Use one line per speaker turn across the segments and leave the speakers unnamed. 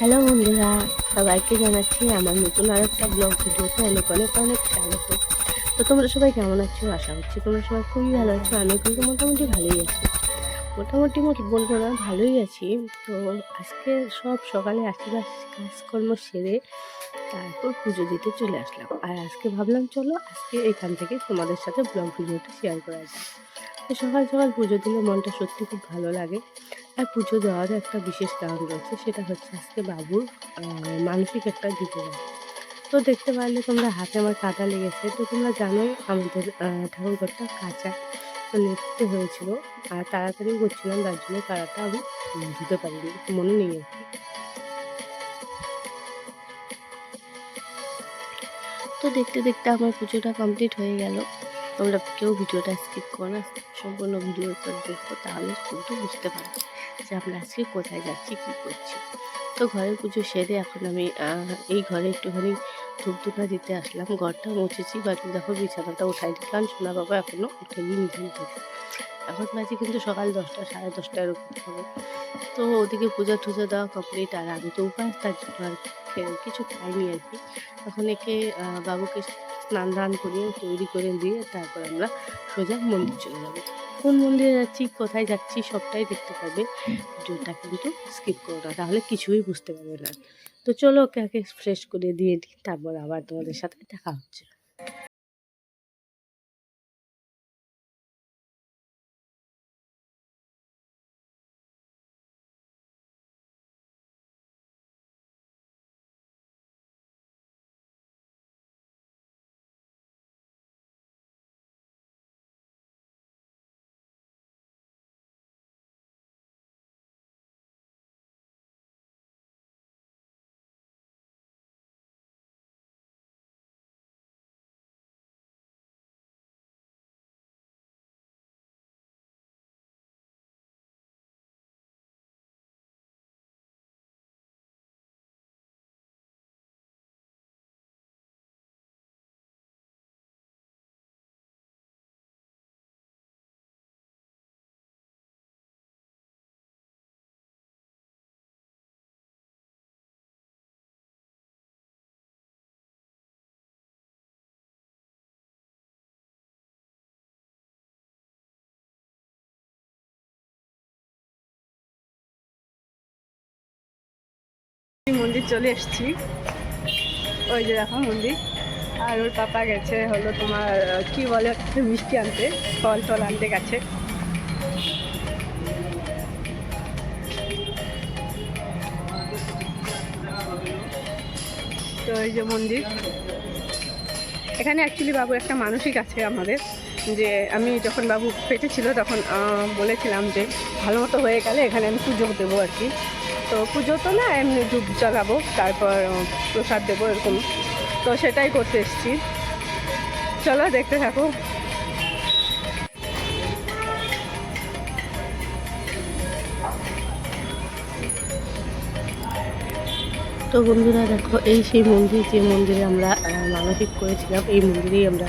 Hello বন্ধুরা, সবাইকে জানাচ্ছি আমার নতুন আর একটা ব্লগ ভিডিওতে অনেক অনেক অনেক স্বাগত। তো তোমরা সবাই কেমন আছো? আশা করছি তোমরা সবাই খুবই ভালো আছো আমি কিন্তু মোটামুটি ভালোই আছি। মোটামুটি মোট বলব না ভালোই আছি। তো আজকে সব সকালে আশীর্বাদ কাজকর্ম সেরে তারপর পুজো দিতে চলে আসলাম। আর আজকে ভাবলাম, চলো আজকে এখান থেকে তোমাদের সাথে ব্লগ ভিডিওটা শেয়ার করা যায় সকাল সকাল পুজো দিলে মনটা সত্যি খুব ভালো লাগে। আর পুজো দেওয়ারও একটা বিশেষ কারণ রয়েছে, সেটা হচ্ছে আজকে বাবুর মানসিক একটা দিতে তো দেখতে পারলে তোমরা হাতে আমার কাটা লেগেছে। তো তোমরা জানো আমাদের ঠাকুরঘরটা কাঁচা। তো নিতে হয়েছিল, আর তাড়াতাড়ি করছিলাম, তার জন্য তাড়াটা আমি ধুতে পারিনি মনে নেই আর তো দেখতে দেখতে আমার পুজোটা কমপ্লিট হয়ে গেল। তোমরা কেউ ভিডিওটা স্কিপ করো না, সম্পূর্ণ ভিডিওটা দেখো, তাহলে কিন্তু বুঝতে পারবে যে আমরা আজকে কোথায় যাচ্ছি, কী করছি। তো ঘরের পুজো সেরে এখন আমি এই ঘরে একটুখানি ধূপধুনা দিতে আসলাম, ঘরটা মুছেছি বাট দেখো বিছানাটা উঠাই দিলাম, সোনা বাবা এখনও উঠেনি নিজে থেকে এখন বাজে কিন্তু সকাল দশটা, সাড়ে দশটা এরকম হবে। তো ওদিকে পূজা টুজা দেওয়া কমপ্লিট আর আমি তো উপাস, তার জন্য আর কিছু খাইনি আর কি। তখন একে বাবুকে স্নান দান করে তৈরি করে দিয়ে তারপর আমরা সোজা মন্দির চলে যাব। কোন মন্দিরে যাচ্ছি, কোথায় যাচ্ছি, সবটাই দেখতে পাবে। ভিডিওটা কিন্তু স্কিপ করো না, তাহলে কিছুই বুঝতে পারবে না। তো চলো ওকে আগে ফ্রেশ করে দিয়ে দিই, তারপর আবার তোমাদের সাথে দেখা হচ্ছে। মন্দির চলে এসছি। ওই যে দেখো মন্দির। আর ওর পাপা গেছে হলো তোমার, কি বলে মিষ্টি আনতে, ফল টল আনতে গেছে। তো এই যে মন্দির। এখানে অ্যাকচুয়ালি বাবু একটা মানসিক আছে আমাদের। যে আমি যখন বাবু পেটে ছিল তখন বলেছিলাম যে ভালো মতো হয়ে গেলে এখানে আমি পুজো দেবো আর কি। তো পুজো তো না, এমনি ধূপ জ্বালাবো, তারপর প্রসাদ দেবো এরকম। তো সেটাই করতে এসেছি। চলো দেখতে থাকো। তো বন্ধুরা দেখো, এই সেই মন্দির, যে মন্দিরে আমরা মানসিক করেছিলাম, এই মন্দিরেই আমরা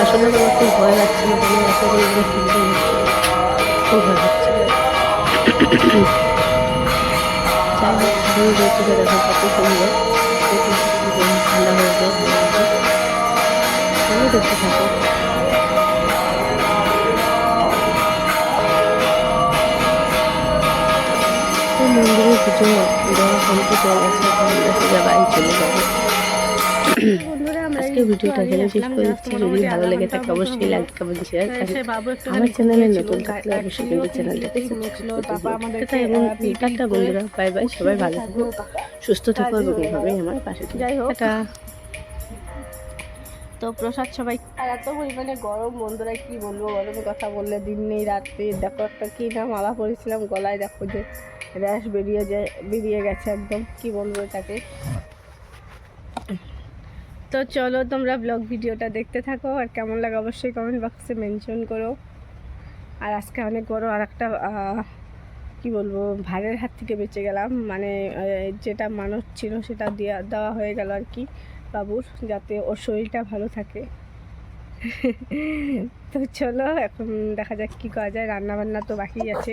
আসলে আমার খুব ভয় লাগছিল কোনো একটা করে খুব ভয় লাগছিল। যাই হোক দেখতে দেখো কত সুন্দর। ঠান্ডা হয়ে যায়, ভালো দেখতে থাকো। মন্দিরে পুজো দেওয়া কমপ্লিট হয়ে সোজা বাড়ি চলে যাব। আজকে ভিডিওটা এখানে শেষ করে। দিচ্ছি যদি ভালো লেগে থাকে অবশ্যই লাইক কমেন্ট শেয়ার আমার চ্যানেলে নতুন থাকলে অবশ্যই কিন্তু চ্যানেলটাকে সাবস্ক্রাইব এবং টাটা বন্ধুরা বাই বাই সবাই ভালো থাকো সুস্থ থাকো এবং এভাবেই আমার পাশে যাই হোক। তো প্রসাদ সবাই। আর এত পরিমাণে গরম বন্ধুরা কি বলব গরমের কথা বললে দিন নেই রাত্রি। দেখো একটা কি না মালা পরেছিলাম গলায় দেখো যে র্যাশ বেরিয়ে যায় বেরিয়ে গেছে একদম। কি বলব এটাকে?
তো চলো তোমরা ব্লগ ভিডিওটা দেখতে থাকো, আর কেমন লাগে অবশ্যই কমেন্ট বক্সে মেনশন করো। আর আজকে অনেক বড় আর একটা কী বলব ভাড়ের হাত থেকে বেঁচে গেলাম। মানে যেটা মানুষ ছিল সেটা দেওয়া দেওয়া হয়ে গেল আর কি বাবুর, যাতে ওর শরীরটা ভালো থাকে। তো চলো, এখন দেখা যাক কী করা যায়। রান্না বান্না তো বাকি আছে।